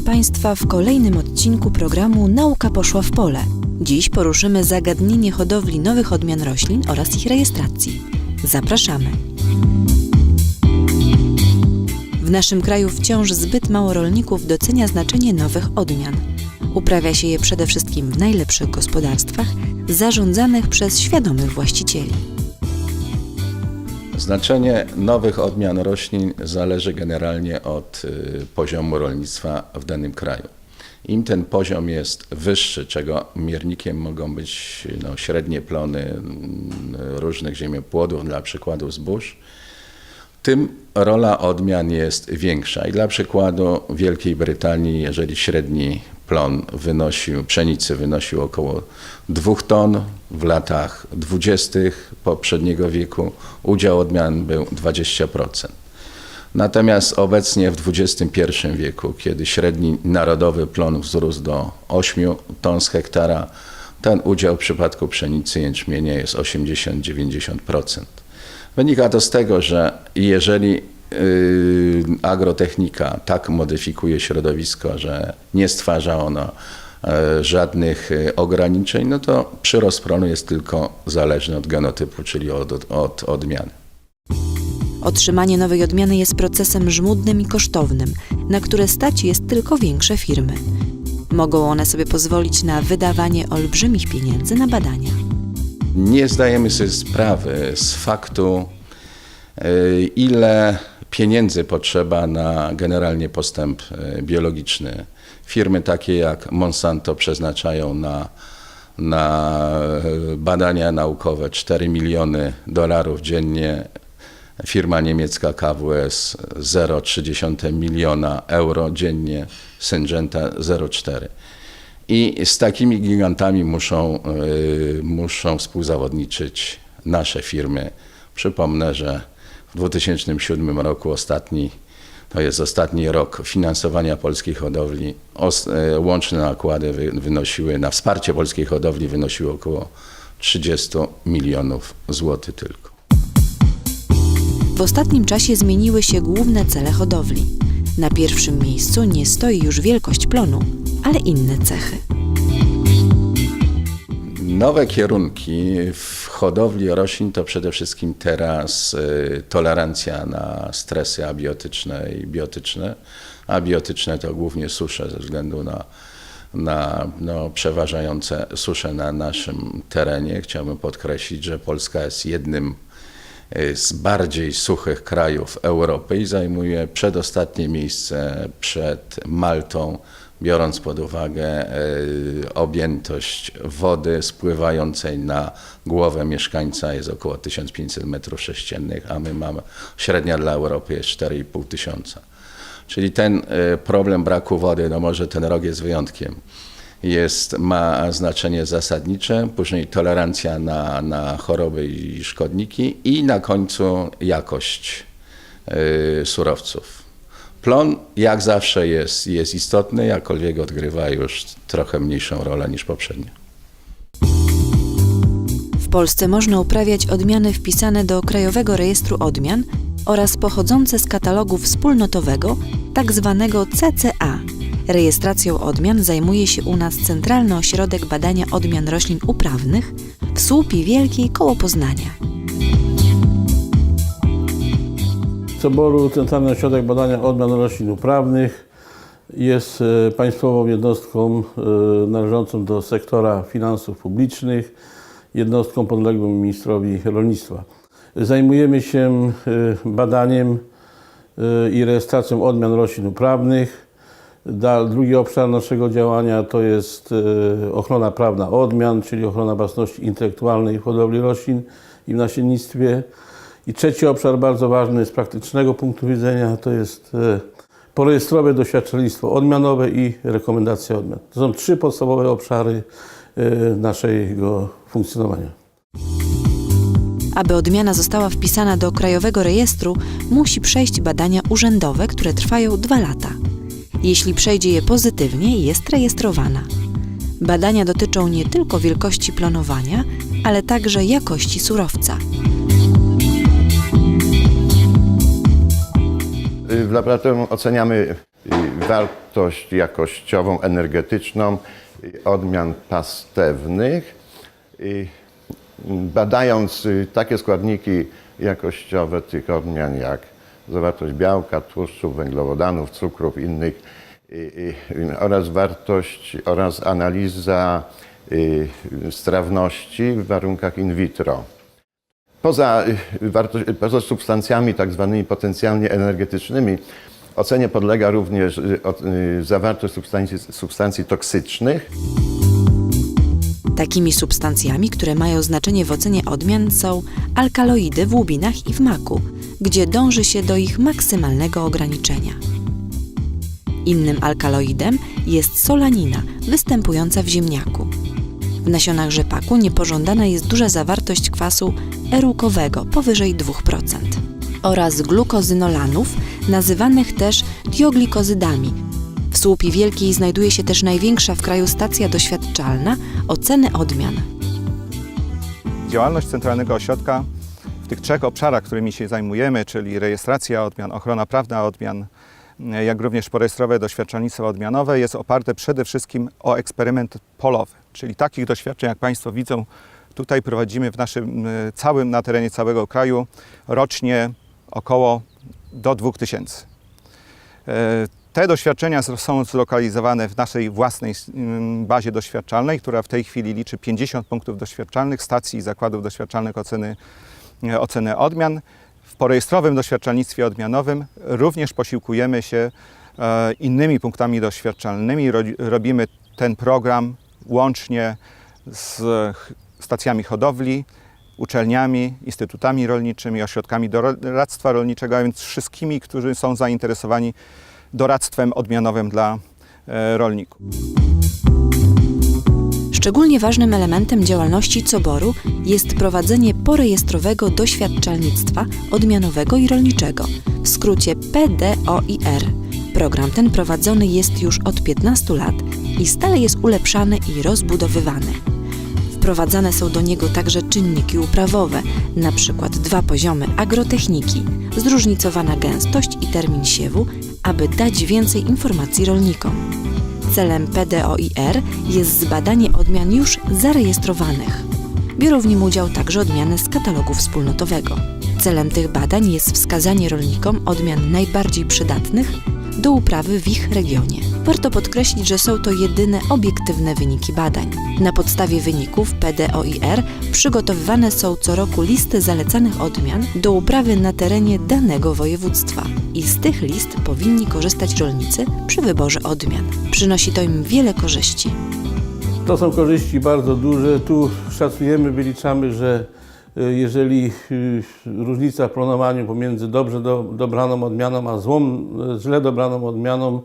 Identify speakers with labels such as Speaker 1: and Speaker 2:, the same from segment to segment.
Speaker 1: Państwa w kolejnym odcinku programu Nauka poszła w pole. Dziś poruszymy zagadnienie hodowli nowych odmian roślin oraz ich rejestracji. Zapraszamy. W naszym kraju wciąż zbyt mało rolników docenia znaczenie nowych odmian. Uprawia się je przede wszystkim w najlepszych gospodarstwach, zarządzanych przez świadomych właścicieli.
Speaker 2: Znaczenie nowych odmian roślin zależy generalnie od y, poziomu rolnictwa w danym kraju. Im ten poziom jest wyższy, czego miernikiem mogą być no, średnie plony mm, różnych ziemiopłodów, dla przykładu zbóż, tym rola odmian jest większa. I dla przykładu w Wielkiej Brytanii, jeżeli średni plon wynosił, pszenicy wynosił około 2 ton, w latach 20. poprzedniego wieku udział odmian był 20%. Natomiast obecnie w XXI wieku, kiedy średni narodowy plon wzrósł do 8 ton z hektara, ten udział w przypadku pszenicy jęczmienia jest 80-90%. Wynika to z tego, że jeżeli agrotechnika tak modyfikuje środowisko, że nie stwarza ono e, żadnych e, ograniczeń, no to przyrost plonu jest tylko zależny od genotypu, czyli od, od odmiany.
Speaker 1: Otrzymanie nowej odmiany jest procesem żmudnym i kosztownym, na które stać jest tylko większe firmy. Mogą one sobie pozwolić na wydawanie olbrzymich pieniędzy na badania.
Speaker 2: Nie zdajemy sobie sprawy z faktu, y, ile pieniędzy potrzeba na generalnie postęp y, biologiczny. Firmy takie jak Monsanto przeznaczają na, na y, badania naukowe 4 miliony dolarów dziennie. Firma niemiecka KWS 0,3 miliona euro dziennie, Syngenta 0,4. I z takimi gigantami muszą, y, muszą współzawodniczyć nasze firmy. Przypomnę, że w 2007 roku ostatni, to jest ostatni rok finansowania polskiej hodowli, os, y, łączne nakłady wy, wynosiły, na wsparcie polskiej hodowli wynosiły około 30 milionów złotych tylko.
Speaker 1: W ostatnim czasie zmieniły się główne cele hodowli. Na pierwszym miejscu nie stoi już wielkość plonu, ale inne cechy.
Speaker 2: Nowe kierunki w hodowli roślin to przede wszystkim teraz y, tolerancja na stresy abiotyczne i biotyczne. Abiotyczne to głównie susze ze względu na, na no, przeważające susze na naszym terenie. Chciałbym podkreślić, że Polska jest jednym y, z bardziej suchych krajów Europy i zajmuje przedostatnie miejsce przed Maltą, biorąc pod uwagę y, objętość wody spływającej na głowę mieszkańca jest około 1500 m3, a my mamy, średnia dla Europy jest 4,5 tysiąca. Czyli ten y, problem braku wody, no może ten rok jest wyjątkiem, jest, ma znaczenie zasadnicze, później tolerancja na, na choroby i szkodniki i na końcu jakość y, surowców. Plon jak zawsze jest, jest istotny, jakkolwiek odgrywa już trochę mniejszą rolę niż poprzednio.
Speaker 1: W Polsce można uprawiać odmiany wpisane do Krajowego Rejestru Odmian oraz pochodzące z katalogu wspólnotowego, tak zwanego CCA. Rejestracją odmian zajmuje się u nas Centralny Ośrodek Badania Odmian Roślin Uprawnych w Słupie Wielkiej koło Poznania.
Speaker 3: Soboru Centralny Ośrodek Badania Odmian Roślin Uprawnych jest e, państwową jednostką e, należącą do sektora finansów publicznych, jednostką podległą ministrowi rolnictwa. Zajmujemy się e, badaniem i rejestracją odmian roślin uprawnych. Drugi obszar naszego działania to jest ochrona prawna odmian, czyli ochrona własności intelektualnej w hodowli roślin i w nasiennictwie. I trzeci obszar bardzo ważny z praktycznego punktu widzenia to jest e, porejestrowe doświadczalnictwo odmianowe i rekomendacja odmian. To są trzy podstawowe obszary e, naszego funkcjonowania.
Speaker 1: Aby odmiana została wpisana do Krajowego Rejestru, musi przejść badania urzędowe, które trwają dwa lata. Jeśli przejdzie je pozytywnie, jest rejestrowana. Badania dotyczą nie tylko wielkości plonowania, ale także jakości surowca.
Speaker 4: W laboratorium oceniamy y, wartość jakościową, energetyczną y, odmian pastewnych. Y, Badając takie składniki jakościowe tych odmian jak zawartość białka, tłuszczów, węglowodanów, cukrów, innych oraz wartość oraz analiza strawności w warunkach in vitro. Poza, y, poza substancjami tak zwanymi potencjalnie energetycznymi ocenie podlega również y, y, zawartość substancji, substancji toksycznych,
Speaker 1: Takimi substancjami, które mają znaczenie w ocenie odmian są alkaloidy w łubinach i w maku, gdzie dąży się do ich maksymalnego ograniczenia. Innym alkaloidem jest solanina, występująca w ziemniaku. W nasionach rzepaku niepożądana jest duża zawartość kwasu erukowego powyżej 2% oraz glukozynolanów, nazywanych też dioglikozydami. W Słupi Wielkiej znajduje się też największa w kraju stacja doświadczalna oceny odmian.
Speaker 5: Działalność Centralnego Ośrodka w tych trzech obszarach, którymi się zajmujemy, czyli rejestracja odmian, ochrona prawna odmian, jak również porejestrowe doświadczalnictwo odmianowe, jest oparte przede wszystkim o eksperyment polowy. Czyli takich doświadczeń, jak Państwo widzą, tutaj prowadzimy w naszym e, całym, na terenie całego kraju rocznie około do 2000. E, Te doświadczenia są zlokalizowane w naszej własnej bazie doświadczalnej, która w tej chwili liczy 50 punktów doświadczalnych, stacji i zakładów doświadczalnych oceny, e, oceny odmian. W porejestrowym doświadczalnictwie odmianowym również posiłkujemy się innymi punktami doświadczalnymi. Ro- Robimy ten program łącznie z stacjami hodowli, uczelniami, instytutami rolniczymi, ośrodkami doradztwa rolniczego, a więc wszystkimi, którzy są zainteresowani doradztwem odmianowym dla e, rolników.
Speaker 1: Szczególnie ważnym elementem działalności Coboru jest prowadzenie porejestrowego doświadczalnictwa odmianowego i rolniczego, w skrócie PDOIR. Program ten prowadzony jest już od 15 lat i stale jest ulepszany i rozbudowywany. Wprowadzane są do niego także czynniki uprawowe, np. dwa poziomy agrotechniki, zróżnicowana gęstość i termin siewu, aby dać więcej informacji rolnikom. Celem PDOIR jest zbadanie odmian już zarejestrowanych. Biorą w nim udział także odmiany z katalogu wspólnotowego. Celem tych badań jest wskazanie rolnikom odmian najbardziej przydatnych do uprawy w ich regionie. Warto podkreślić, że są to jedyne obiektywne wyniki badań. Na podstawie wyników PDOIR przygotowywane są co roku listy zalecanych odmian do uprawy na terenie danego województwa i z tych list powinni korzystać rolnicy przy wyborze odmian. Przynosi to im wiele korzyści.
Speaker 3: To są korzyści bardzo duże. Tu szacujemy, wyliczamy, że jeżeli y, różnica w planowaniu pomiędzy dobrze do, dobraną odmianą, a złą, y, źle dobraną odmianą,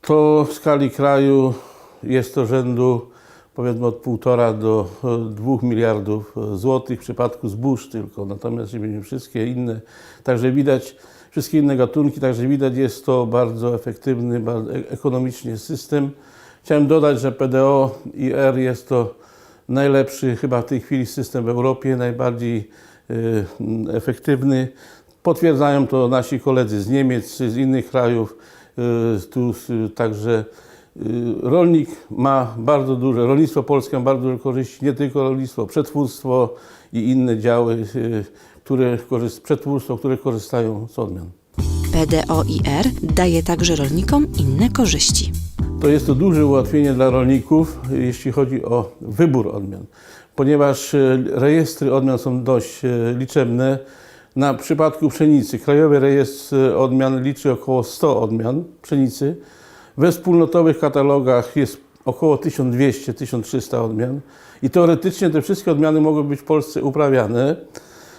Speaker 3: to w skali kraju jest to rzędu powiedzmy od 1,5 do 2 miliardów złotych w przypadku zbóż tylko. Natomiast weźmiemy wszystkie inne, także widać wszystkie inne gatunki, także widać jest to bardzo efektywny, bardzo e- ekonomicznie system. Chciałem dodać, że PDO i R jest to najlepszy chyba w tej chwili system w Europie, najbardziej m, efektywny. Potwierdzają to nasi koledzy z Niemiec, z innych krajów. E, Tu s- także y, rolnik ma bardzo duże, rolnictwo polskie ma bardzo duże korzyści, nie tylko rolnictwo, przetwórstwo i inne działy, y, które korzyst, przetwórstwo, które korzystają z odmian.
Speaker 1: PDOIR daje także rolnikom inne korzyści.
Speaker 3: To jest to duże ułatwienie dla rolników, jeśli chodzi o wybór odmian, ponieważ e, rejestry odmian są dość e, liczebne. Na przypadku pszenicy Krajowy Rejestr e, Odmian liczy około 100 odmian pszenicy. We wspólnotowych katalogach jest około 1200-1300 odmian i teoretycznie te wszystkie odmiany mogą być w Polsce uprawiane,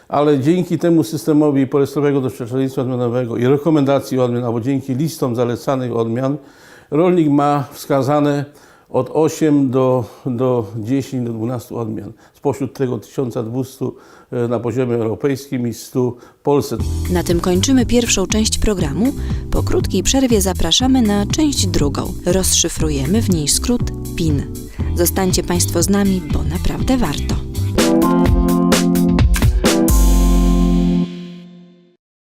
Speaker 3: ale dzięki temu systemowi porejestrowego doświadczalnictwa odmianowego i rekomendacji odmian, albo dzięki listom zalecanych odmian, rolnik ma wskazane od 8 do, do 10 do 12 odmian. Spośród tego 1200 na poziomie europejskim i 100 w Polsce.
Speaker 1: Na tym kończymy pierwszą część programu. Po krótkiej przerwie zapraszamy na część drugą. Rozszyfrujemy w niej skrót PIN. Zostańcie Państwo z nami, bo naprawdę warto.